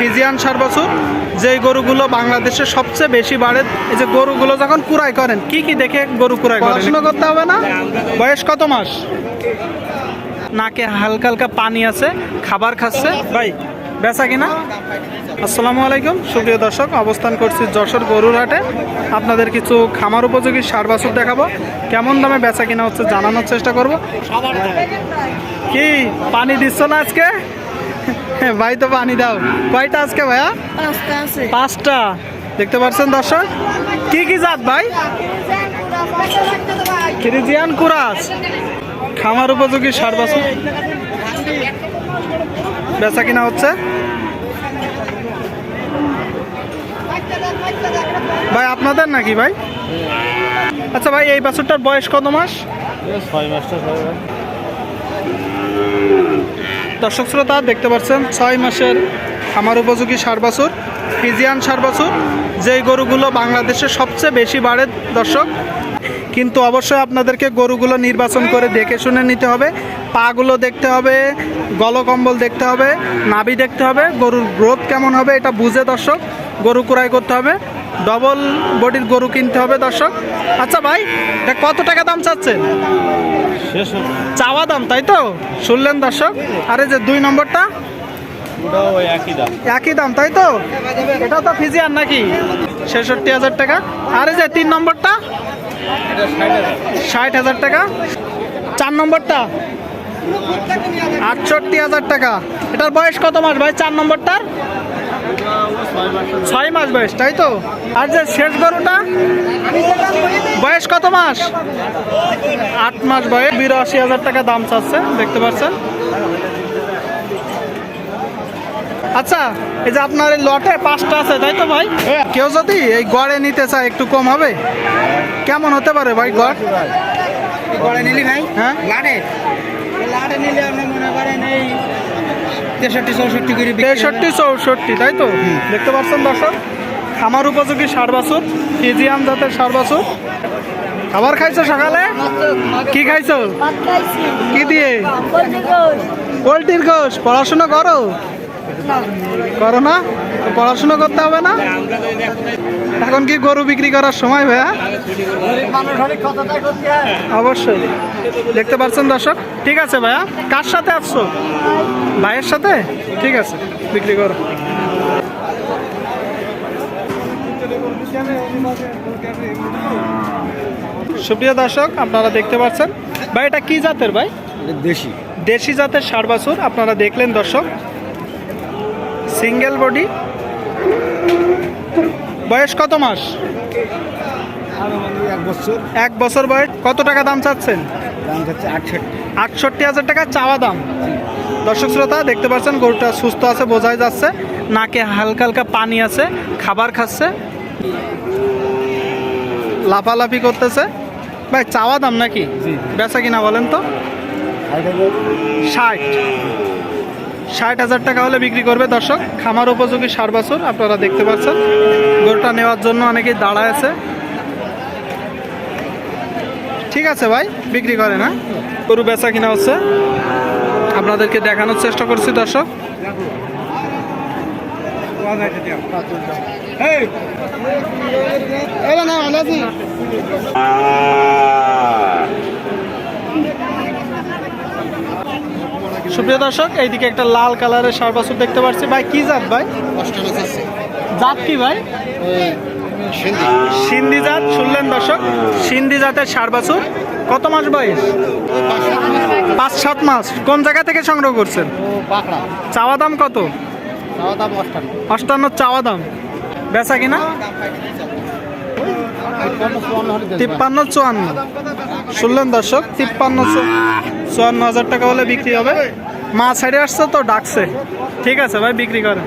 Friesian সার বছর যেই গরুগুলো বাংলাদেশে সবচেয়ে বেশি বাড়ে এই যে গরুগুলো যখন কুড়াই করেন কি কি দেখে গরু কুড়াই করেন? পড়াশোনা করতে হবে না? বয়স কত মাস? নাকে হালকা হালকা পানি আছে খাবার খাচ্ছে। ভাই বেচা কিনা? আসসালামু আলাইকুম। সুপ্রিয় দর্শক অবস্থান করছি যশোর গরুর হাটে। আপনাদের কিছু খামার উপযোগী সার বাছুর দেখাবো। কেমন দামে বেচা কিনা হচ্ছে জানানোর চেষ্টা করব। কি পানি দিচ্ছ না আজকে? ভাই তো পানি দাও। কয়টা আজকে ভাইয়া? পাঁচটা আছে। পাঁচটা। দেখতে পাচ্ছেন দর্শক? কি কি জাত ভাই? ফ্রিজিয়ান কুরাস। খামার উপযোগী সার বাছুর। বেচা কিনা হচ্ছে? ভাই আপনাদের নাকি ভাই? আচ্ছা ভাই এই বাছুরটার বয়স কত মাস? ছয় মাসটা মাস। দর্শক শ্রোতা, দেখতে পাচ্ছেন, ছয় মাসের খামার উপযোগী সার বাছুর, ফিজিয়ান সার বাছুর, যেই গরুগুলো বাংলাদেশে সবচেয়ে বেশি বাড়ে দর্শক। কিন্তু অবশ্যই আপনাদেরকে গরুগুলো নির্বাচন করে দেখে শুনে নিতে হবে, পাগুলো দেখতে হবে, গলকম্বল দেখতে হবে, নাভি দেখতে হবে, গরুর গ্রোথ কেমন হবে এটা বুঝে দর্শক, গরু ক্রয় করতে হবে। ডবল বডির গরু কিনতে হবে দর্শক। আচ্ছা ভাই এটা কত টাকা দাম চাচ্ছেন? চাওয়া দাম তাই তো? শুনলেন দর্শক? আরে যে দুই নম্বরটা? একই দাম। তাই তো? এটা তো ফিজিয়ান নাকি? ছেষট্টি হাজার টাকা। আরে যে তিন নম্বরটা? ষাট হাজার টাকা। চার নম্বরটা? আটষট্টি হাজার টাকা। এটার বয়স কত মাস ভাই চার নম্বরটার? ছয় মাস বয়স তাই তো? আর যে শেষ গরুটা? বয়স কত মাস? আট মাস বয়স বিরাশি হাজার টাকা দাম চাচ্ছে দেখতে পাচ্ছেন? আচ্ছা এই যে আপনার এই লটে পাঁচটা আছে তাই তো ভাই? কেউ যদি এই গড়ে নিতে চায় একটু কম হবে? কেমন হতে পারে ভাই গড়? গড়ে নিলি ভাই হ্যাঁ? লাড়ে লাড়ে নিলে আপনি মনে করেন এই তেষট্টি চৌষট্টি করে তেষট্টি চৌষট্টি তাই তো? দেখতে পাচ্ছেন দর্শক খামার উপযোগী সার বাছুর ফিজিয়াম জাতের সার বাছুর। খাবার খাইছো সকালে? কি খাইছো? কি দিয়ে? পোলট্রির ঘোষ পড়াশোনা করো? করো না? পড়াশোনা করতে হবে না? এখন কি গরু বিক্রি করার সময় ভাইয়া? অবশ্যই। দেখতে পাচ্ছেন দর্শক? ঠিক আছে ভাইয়া। কার সাথে আসছো? ভাইয়ের সাথে? ঠিক আছে বিক্রি করো। সুপ্রিয় দর্শক আপনারা দেখতে পাচ্ছেন। ভাই এটা কি জাতের ভাই? দেশি। দেশি জাতের ষাট বাছুর। আপনারা দেখলেন দর্শক। Single body. বয়স কত মাস? এক বছর বয়স। কত টাকা দাম চাচ্ছেন? আটষট্টি। হাজার টাকা চাওয়া দাম। দর্শক শ্রোতা দেখতে পাচ্ছেন গরুটা সুস্থ আছে বোঝাই যাচ্ছে। নাকে হালকা হালকা পানি আছে খাবার খাচ্ছে। লাফালাফি করতেছে। ভাই চাওয়া দাম নাকি? বেচা কিনা বলেন তো? ষাট ষাট। ষাট হাজার টাকা হলে বিক্রি করবে দর্শক। খামার উপযোগী সার বাছুর আপনারা দেখতে পাচ্ছেন। গরুটা নেওয়ার জন্য অনেকেই দাঁড়ায় আছে। ঠিক আছে ভাই বিক্রি করে না গরু বেচা কিনা হচ্ছে? আপনাদেরকে দেখানোর চেষ্টা করছি দর্শক। সুপ্রিয় দর্শক এইদিকে একটা লাল কালারের সার বাছুর দেখতে পাচ্ছি ভাই কি জাত ভাই? জাত কি ভাই? সিন্ধি। জাত শুনলেন দর্শক? সিন্ধি জাতের সার বাছুর। কত মাস বয়স? পাঁচ সাত মাস। কোন জায়গা থেকে সংগ্রহ করছেন? চাওয়া দাম কত? অষ্টান্ন। চাওয়া দাম। বেচা কিনা? তিপ্পান্ন চুয়ান্ন। শুনলেন দর্শক? তিপ্পান্ন চুয়ান্ন হাজার টাকা হলে বিক্রি হবে। মা ছেড়ে আসছে তো ডাকছে। ঠিক আছে ভাই বিক্রি করে